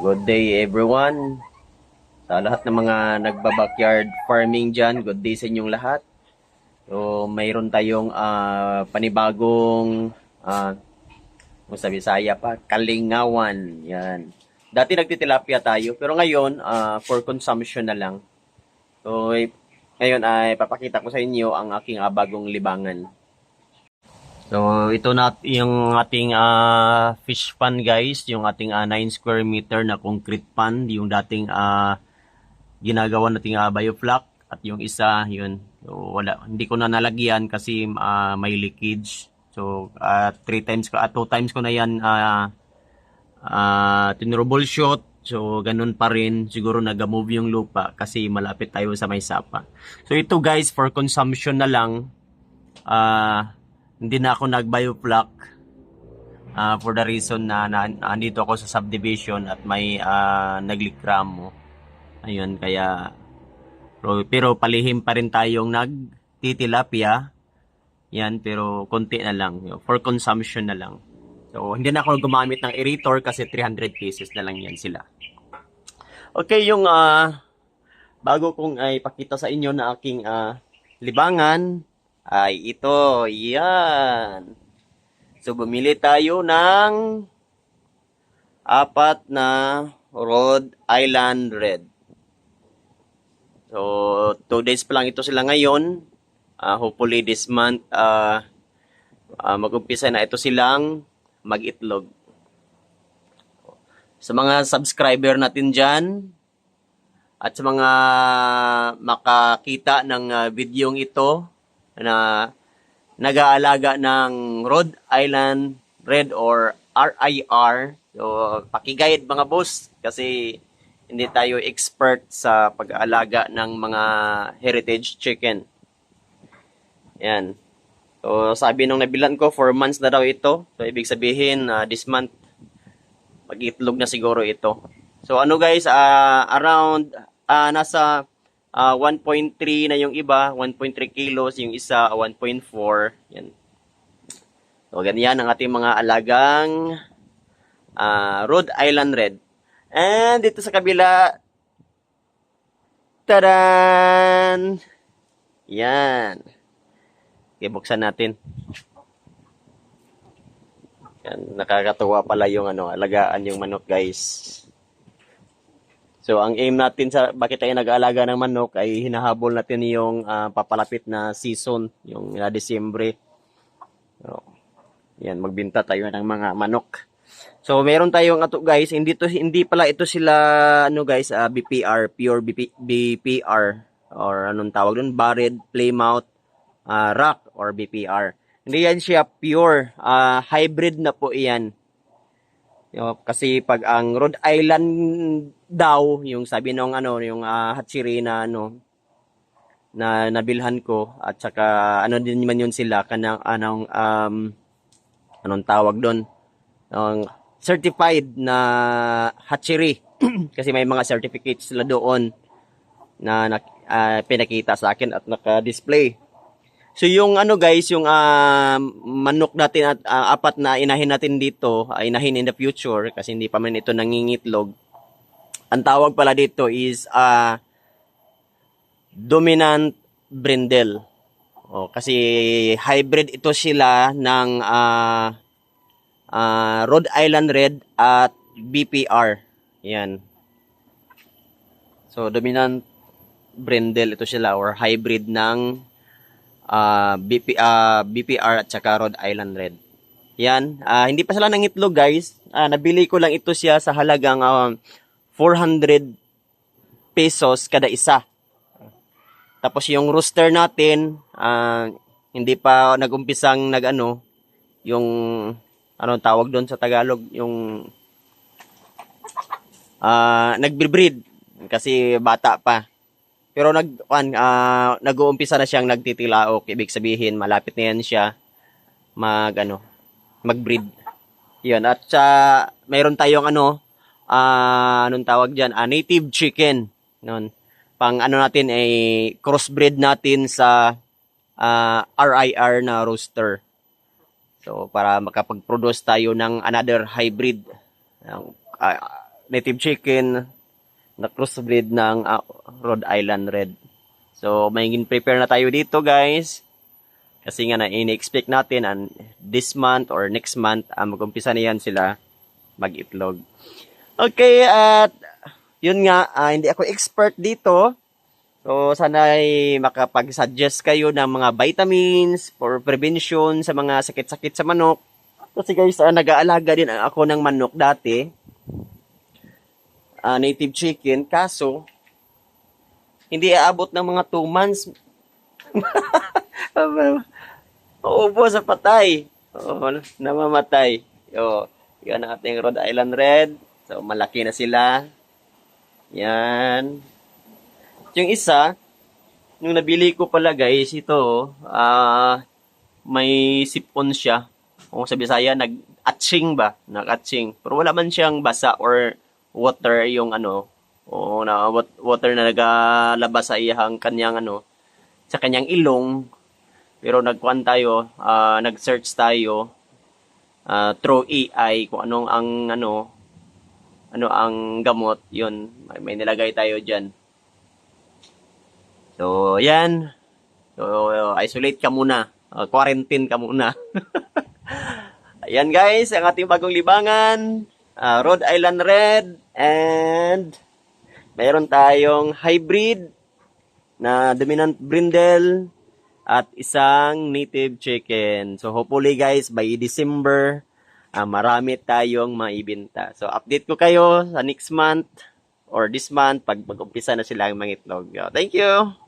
good day everyone. Sa lahat ng mga nagba-backyard farming dyan, good day sa inyong lahat. So, mayroon tayong ah, panibagong uh, sa Bisaya pa, kalingawan. Yan. Dati nagtitilapia tayo, pero ngayon, ah, for consumption na lang. So, eh, ngayon ay papakita ko sa inyo ang aking ah, bagong libangan. So, ito na yung ating ah, fish pond guys, yung ating ah, 9 square meter na concrete pond, yung dating ah, ginagawa nating uh, biofloc at yung isa, yun, so, wala, hindi ko na nalagyan kasi ah, may leakage. So, ah, three times ko, at two times ko na yan ah uh, tinroubleshoot. So, ganun pa rin. Siguro nag-move yung lupa kasi malapit tayo sa may sapa. So, ito guys, for consumption na lang, ah hindi na ako nag-biofloc ah, for the reason na, na andito ako sa subdivision at may uh, naglikramo. Ayun, kaya pero, palihim pa rin tayong nagtitilapia. Yan, pero konti na lang. For consumption na lang. So, hindi na ako gumamit ng aerator kasi 300 pieces na lang yan sila. Okay, yung ah bago kong ay pakita sa inyo na aking ah, libangan ay ito. Yan. So, bumili tayo ng apat na Rhode Island Red. So, two days pa lang ito sila ngayon. Ah, hopefully this month, ah ah, mag-umpisa na ito silang mag-itlog. Sa mga subscriber natin dyan, at sa mga makakita ng uh, videong ito na nag-aalaga ng Rhode Island Red or RIR. So, pakigayad mga boss kasi hindi tayo expert sa pag-aalaga ng mga heritage chicken. Yan. So, sabi nung nabilan ko, 4 months na daw ito. So, ibig sabihin, uh, this month, mag-itlog na siguro ito. So, ano guys, uh, around, uh, nasa uh, 1.3 na yung iba, 1.3 kilos, yung isa, 1.4. Yan. So, ganyan ang ating mga alagang uh, Rhode Island Red. And dito sa kabila, tadan! Yan. Okay, buksan natin. Yan, nakakatuwa pala yung ano, alagaan yung manok, guys. So, ang aim natin sa bakit tayo nag-aalaga ng manok ay hinahabol natin yung ah, papalapit na season, yung na Disyembre. So, yan, magbinta tayo ng mga manok. So, meron tayong ato guys, hindi to hindi pala ito sila ano guys, ah, BPR, pure BP, BPR or anong tawag doon, Barred Plymouth ah, Rock or BPR. Hindi yan siya pure, ah, hybrid na po iyan. Yo, kasi pag ang Rhode Island daw, yung sabi nung ano, yung uh, hatsiri na ano, na nabilhan ko at saka ano din man yun sila kanang anong um anong tawag doon ang certified na hatchery. Kasi may mga certificates sila doon na, na uh, pinakita sa akin at naka-display So yung ano guys, yung uh, manok natin at uh, apat na inahin natin dito, uh, inahin in the future kasi hindi pa man ito nangingitlog. Ang tawag pala dito is uh, dominant brindle. Oh, kasi hybrid ito sila ng uh, uh, Rhode Island Red at BPR. Yan. So dominant brindle ito sila or hybrid ng uh, BP, uh, BPR at saka Rhode Island Red. Yan, uh, hindi pa sila nangitlog guys. Uh, nabili ko lang ito siya sa halagang uh, 400 pesos kada isa. Tapos yung rooster natin, uh, hindi pa nagumpisang nagano yung ano tawag doon sa Tagalog, yung uh, nagbe-breed kasi bata pa. Pero nag uh, nag-uumpisa na siyang nagtitilaok, ibig sabihin malapit na yan siya mag ano, mag-breed. 'Yun. At sa uh, mayroon tayong ano, uh, anong tawag diyan, uh, native chicken. Noon. Pang ano natin ay crossbreed natin sa uh, RIR na rooster. So para makapag-produce tayo ng another hybrid. Uh, native chicken na crossbreed ng ah, Rhode Island Red. So, may prepare na tayo dito, guys. Kasi nga na ini-expect natin and this month or next month, ah, mag-umpisa na yan sila mag-itlog. Okay, at yun nga, ah, hindi ako expert dito. So, sana ay makapag-suggest kayo ng mga vitamins for prevention sa mga sakit-sakit sa manok. Kasi guys, ah, nag-aalaga din ako ng manok dati. Ah, native chicken. Kaso, hindi aabot ng mga 2 months. Uubo sa patay. Oo, namamatay. Yo, yan ang ating Rhode Island Red. So, malaki na sila. Yan. Yung isa, nung nabili ko pala guys, ito, ah, may sipon siya. Kung sa Bisaya, nag-atching ba? Nag-atching. Pero wala man siyang basa or water yung ano, o na wat- water na nagalabas sa iyang kanyang ano, sa kanyang ilong. Pero nagkuan tayo, ah, nag-search tayo ah, through AI kung anong ang ano, ano ang gamot, yun, may, may nilagay tayo diyan. So, yan. So, isolate ka muna. Uh, quarantine ka muna. Ayan guys, ang ating bagong libangan. ah, Rhode Island Red. And mayroon tayong hybrid na dominant brindle at isang native chicken. So hopefully guys, by December, ah, marami tayong maibenta. So update ko kayo sa next month or this month pag mag-umpisa na sila ang mangitlog. Thank you!